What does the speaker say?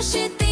зошити.